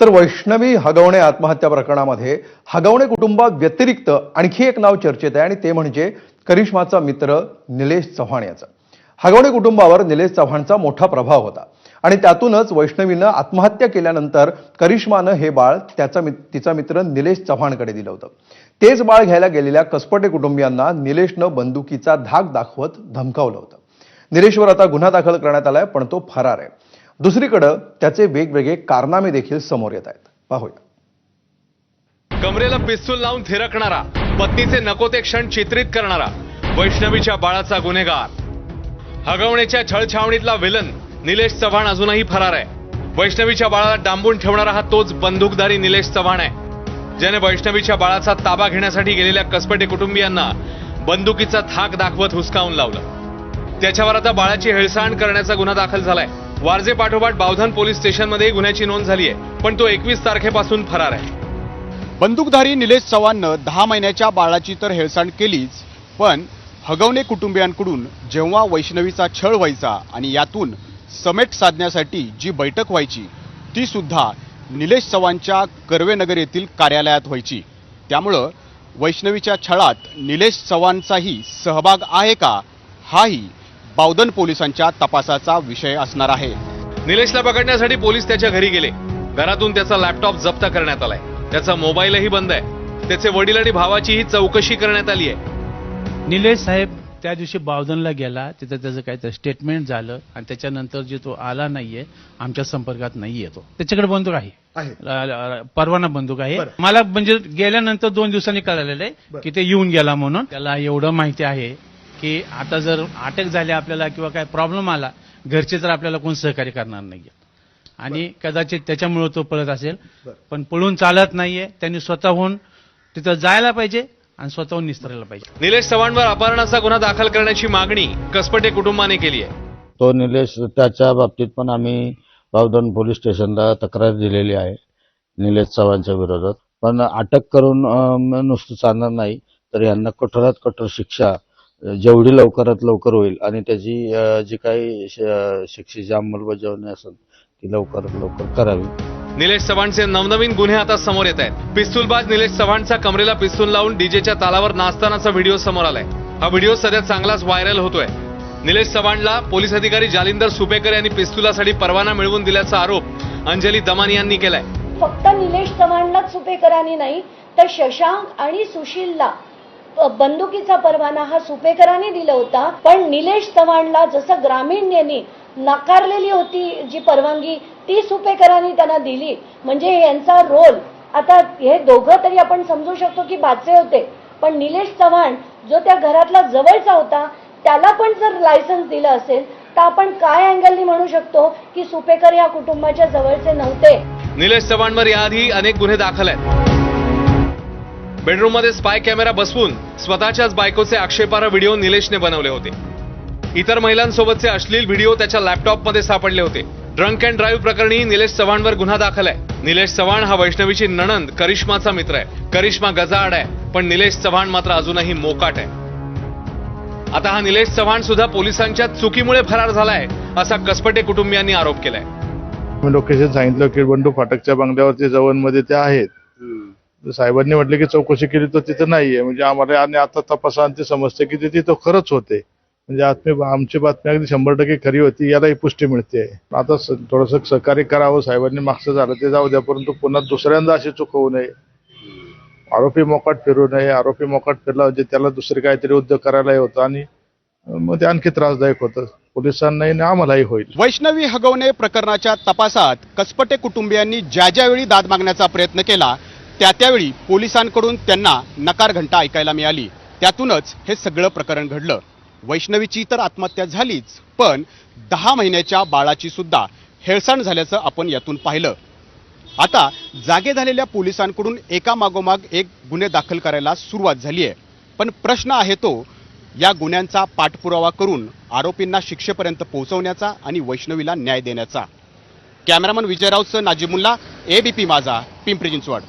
तर वैष्णवी हगवणे आत्महत्या प्रकरणामध्ये हगवणे कुटुंबात व्यतिरिक्त आणखी एक नाव चर्चेत आहे आणि ते म्हणजे करिश्माचा मित्र निलेश चव्हाण याचा. हगवणे कुटुंबावर निलेश चव्हाणचा मोठा प्रभाव होता आणि त्यातूनच वैष्णवीनं आत्महत्या केल्यानंतर करिश्मानं हे बाळ त्याचा मित- तिचा मित्र निलेश चव्हाणकडे दिलं होतं. तेच बाळ घ्यायला गेलेल्या कसपटे कुटुंबियांना निलेशनं बंदुकीचा धाक दाखवत धमकावलं होतं. निलेशवर आता गुन्हा दाखल करण्यात आलाय पण तो फरार आहे. दुसरीकडं त्याचे वेगवेगळे कारनामे देखील समोर येत आहेत. पाहूया. कमरेला पिस्तूल लावून थिरकणारा पत्नीचे नको ते क्षण चित्रित करणारा वैष्णवीच्या बाळाचा गुन्हेगार. हगवण्याच्या छळछावणीतला विलन निलेश चव्हाण अजूनही फरार आहे. वैष्णवीच्या बाळाला डांबून ठेवणारा हा तोच बंदूकधारी निलेश चव्हाण आहे. ज्याने वैष्णवीच्या बाळाचा ताबा घेण्यासाठी गेलेल्या कसपटे कुटुंबियांना बंदुकीचा थाक दाखवत हुसकावून लावलं. त्याच्यावर आता बाळाची हेळसांड करण्याचा गुन्हा दाखल झालाय. वारजे पाठोपाठ बावधन पोलीस स्टेशनमध्ये गुन्ह्याची नोंद झाली आहे पण तो एकवीस तारखेपासून फरार आहे. बंदूकधारी निलेश चव्हाणनं दहा महिन्याच्या बाळाची तर हेळसांड केलीच पण हगवणे कुटुंबियांकडून जेव्हा वैष्णवीचा छळ व्हायचा आणि यातून समेट साधण्यासाठी जी बैठक व्हायची ती सुद्धा निलेश चव्हाणच्या कर्वेनगर येथील कार्यालयात व्हायची. त्यामुळं वैष्णवीच्या छळात निलेश चव्हाणचाही सहभाग आहे का? हाही बावधन पोलिसांच्या तपासाचा विषय असणार आहे. निलेशला पकडण्यासाठी पोलीस त्याच्या घरी गेले. घरातून त्याचा लॅपटॉप जप्त करण्यात आलाय. त्याचा मोबाईलही बंद आहे. त्याचे वडील आणि भावाचीही चौकशी करण्यात आली आहे. निलेश साहेब त्या दिवशी बावधनला गेला. तिथं त्याचं काहीतरी स्टेटमेंट झालं आणि त्याच्यानंतर जे तो आला नाहीये आमच्या संपर्कात नाही येतो त्याच्याकडे बंदूक आहे. परवाना बंदूक आहे. मला म्हणजे गेल्यानंतर दोन दिवसांनी कळालेलं आहे की ते येऊन गेला म्हणून. त्याला एवढं माहिती आहे की आता जर अटक झाली आपल्याला किंवा काय प्रॉब्लेम आला घरचे तर आपल्याला कोण सहकार्य करणार नाहीये. आणि कदाचित त्याच्यामुळे तो पळत असेल. पण पळून चालत नाहीये. त्यांनी स्वतःहून तिथं जायला पाहिजे आणि स्वतःहून निस्तरायला पाहिजे. निलेश चव्हाणवर अपहरणाचा गुन्हा दाखल करण्याची मागणी कसपटे कुटुंबाने केली आहे. तो निलेश त्याच्या बाबतीत पण आम्ही बावधन पोलीस स्टेशनला तक्रार दिलेली आहे निलेश चव्हाणच्या विरोधात. पण अटक करून नुसतं चालणार नाही तर यांना कठोरात कठोर शिक्षा जेवढी लवकरात लवकर होईल आणि त्याची जी काही शिक्षेची अंमलबजावणी असेल ती लवकरात लवकर करावी. निलेश चव्हाणचे नवनवीन गुन्हे आता समोर येत आहेत. पिस्तूलबाज निलेश चव्हाणचा कमरेला पिस्तूल लावून डीजेच्या तालावर नाचतानाचा व्हिडिओ समोर आलाय. हा व्हिडिओ सध्या चांगलाच व्हायरल होतोय. निलेश चव्हाणला पोलीस अधिकारी जालिंदर सुपेकर यांनी पिस्तुलासाठी परवाना मिळवून दिल्याचा आरोप अंजली दमानी यांनी केलाय. फक्त निलेश चव्हाणलाच सुपेकरांनी नाही तर शशांक आणि सुशीलला बंदुकीचा परवाना हा सुपेकरांनी दिला होता पण निलेश चव्हाणला जसं ग्रामीण यांनी नाकारलेली होती जी परवानगी ती सुपेकरांनी त्यांना दिली. म्हणजे यांचा रोल. आता हे दोघं तरी आपण समजू शकतो की बाचे होते पण निलेश चव्हाण जो त्या घरातला जवळचा होता त्याला पण जर लायसन्स दिलं असेल तर आपण काय अँगलनी म्हणू शकतो की सुपेकर या कुटुंबाच्या जवळचे नव्हते? निलेश चव्हाणवर याआधी अनेक गुन्हे दाखल आहेत. बेडरूममध्ये स्पाय कॅमेरा बसवून स्वतःच्याच बायकोचे आक्षेपार्ह व्हिडिओ निलेशने बनवले होते. इतर महिलांसोबतचे अश्लील व्हिडिओ त्याच्या लॅपटॉपमध्ये सापडले होते. ड्रंक अँड ड्राईव्ह प्रकरणी निलेश चव्हाणवर गुन्हा दाखल आहे. निलेश चव्हाण हा वैष्णवीची नणंद करिश्माचा मित्र आहे. करिश्मा गजाआड आहे पण निलेश चव्हाण मात्र अजूनही मोकाट आहे. आता हा निलेश चव्हाण सुद्धा पोलिसांच्या चुकीमुळे फरार झालाय असा कसपटे कुटुंबियांनी आरोप केलाय. मी लोकेशन सांगितलं की बंडू फाटकच्या बंगल्यावरती जवळमध्ये ते आहेत. साहेबांनी म्हटलं की चौकशी केली तर तिथं नाहीये. म्हणजे आम्हाला आणि आता तपासांती समजते की ते तिथं खरंच होते. म्हणजे आत्मी आमची बातमी अगदी शंभर टक्के खरी होती यालाही पुष्टी मिळते. आता स- थोडंसं सहकार्य करावं साहेबांनी मागचं झालं ते जाऊ द्या परंतु पुन्हा दुसऱ्यांदा अशी चूक होऊ नये. आरोपी मोकाट फिरू नये. आरोपी मोकाट फिरला म्हणजे त्याला दुसरे काहीतरी उद्योग करायलाही होतं आणि मग ते आणखी त्रासदायक होतं. पोलिसांनाही आणि आम्हालाही होईल. वैष्णवी हगवणे प्रकरणाच्या तपासात कसपटे कुटुंबियांनी ज्या ज्यावेळी दाद मागण्याचा प्रयत्न केला त्या त्यावेळी पोलिसांकडून त्यांना नकार घंटा ऐकायला मिळाली. त्यातूनच हे सगळं प्रकरण घडलं. वैष्णवीची तर आत्महत्या झालीच पण दहा महिन्याच्या बाळाची सुद्धा हेळसांड झाल्याचं आपण यातून पाहिलं. आता जागे झालेल्या पोलिसांकडून एका मागोमाग एक गुन्हे दाखल करायला सुरुवात झाली आहे. पण प्रश्न आहे तो या गुन्ह्यांचा पाठपुरावा करून आरोपींना शिक्षेपर्यंत पोहोचवण्याचा आणि वैष्णवीला न्याय देण्याचा. कॅमेरामन विजयरावचं नाजीमुल्ला एबीपी माझा पिंपरी चिंचवड.